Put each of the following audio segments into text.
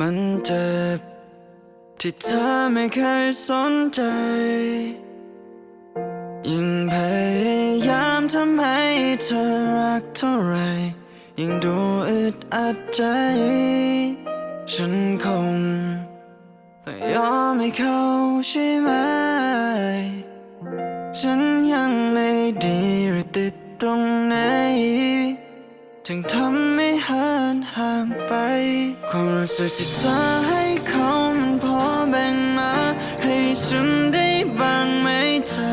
มันเจ็บที่เธอไม่เคยสนใจ ยิ่งพยายามทำให้เธอรักเท่าไร ยิ่งดูอึดอัดใจ ฉันคงต้องยอมให้เขาใช่ไหม ฉันยังไม่ดีหรือติดตรงไหน ถึงทำให้เหินห่างไป ความรู้สึกที่เธอให้เขามันพอแบ่งมา ให้ฉันได้บ้างไหมเธอ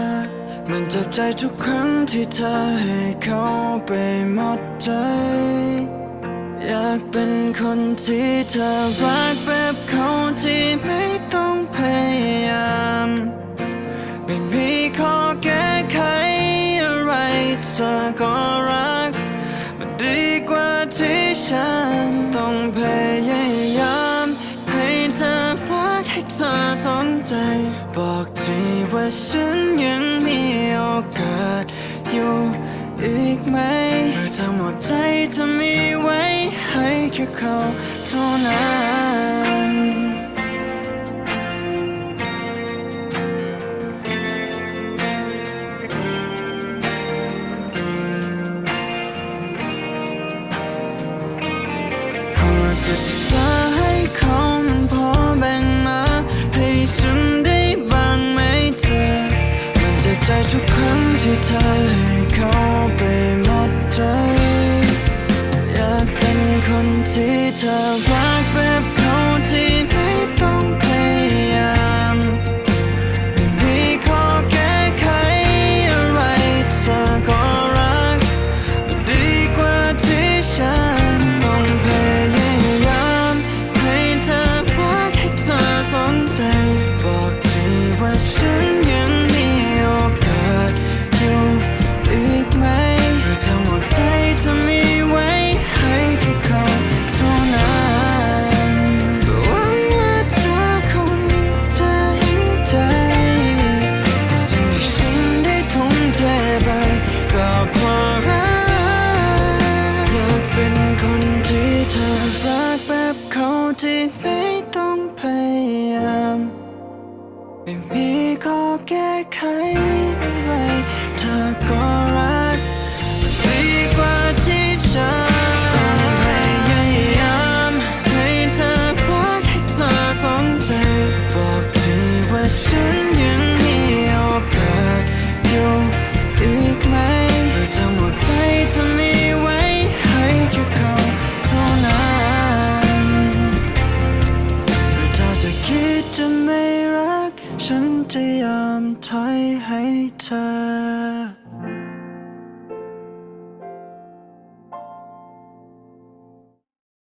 มันเจ็บใจทุกครั้งที่เธอให้เขาไปหมดใจ อยากเป็นคนที่เธอรักแบบเขาที่ไม่ต้องพยายามไม่มีข้อแก้ไขอะไรเธอก็ บอกทีว่าฉันยังมีโอกาสอยู่อีกไหมหรือทั้งหมดใจจะมีไว้ให้แค่เขาเท่านั้นความ ใจทุกครั้งที่เธอให้เขาไปหมดใจ อยากเป็นคนที่เธอรักแบบ แก้ไข ฉันจะยอมถอยให้เธอ